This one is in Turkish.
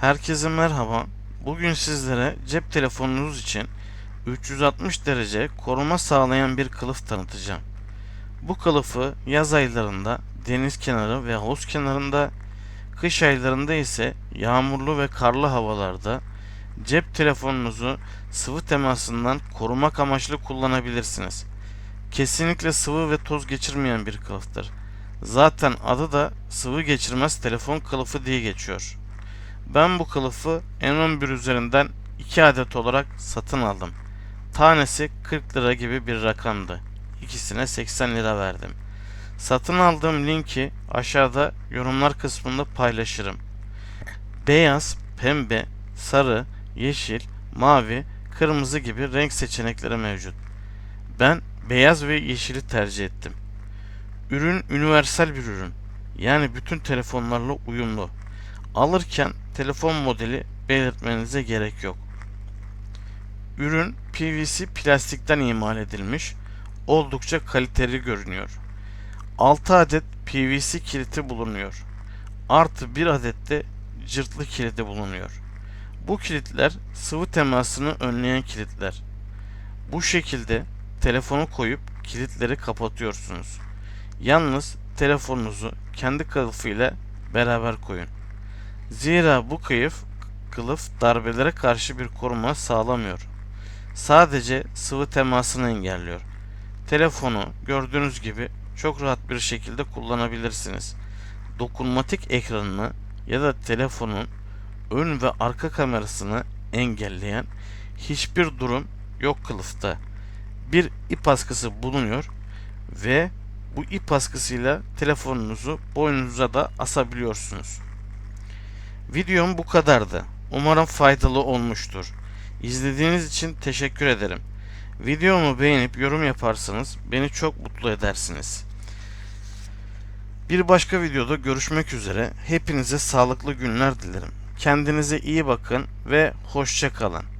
Herkese merhaba. Bugün sizlere cep telefonunuz için 360 derece koruma sağlayan bir kılıf tanıtacağım. Bu kılıfı yaz aylarında deniz kenarı ve havuz kenarında, kış aylarında ise yağmurlu ve karlı havalarda cep telefonunuzu sıvı temasından korumak amaçlı kullanabilirsiniz. Kesinlikle sıvı ve toz geçirmeyen bir kılıftır. Zaten adı da sıvı geçirmez telefon kılıfı diye geçiyor. Ben bu kılıfı N11 üzerinden 2 adet olarak satın aldım. Tanesi 40 lira gibi bir rakamdı. İkisine 80 lira verdim. Satın aldığım linki aşağıda yorumlar kısmında paylaşırım. Beyaz, pembe, sarı, yeşil, mavi, kırmızı gibi renk seçenekleri mevcut. Ben beyaz ve yeşili tercih ettim. Ürün universal bir ürün. Yani bütün telefonlarla uyumlu. Alırken telefon modeli belirtmenize gerek yok. Ürün PVC plastikten imal edilmiş. Oldukça kaliteli görünüyor. 6 adet PVC kiliti bulunuyor. Artı 1 adet de cırtlı kilidi bulunuyor. Bu kilitler sıvı temasını önleyen kilitler. Bu şekilde telefonu koyup kilitleri kapatıyorsunuz. Yalnız telefonunuzu kendi kılıfıyla beraber koyun. Zira bu kıyıf kılıf darbelere karşı bir koruma sağlamıyor. Sadece sıvı temasını engelliyor. Telefonu gördüğünüz gibi çok rahat bir şekilde kullanabilirsiniz. Dokunmatik ekranını ya da telefonun ön ve arka kamerasını engelleyen hiçbir durum yok kılıfta. Bir ip askısı bulunuyor ve bu ip askısıyla telefonunuzu boynunuza da asabiliyorsunuz. Videom bu kadardı. Umarım faydalı olmuştur. İzlediğiniz için teşekkür ederim. Videomu beğenip yorum yaparsanız beni çok mutlu edersiniz. Bir başka videoda görüşmek üzere. Hepinize sağlıklı günler dilerim. Kendinize iyi bakın ve hoşça kalın.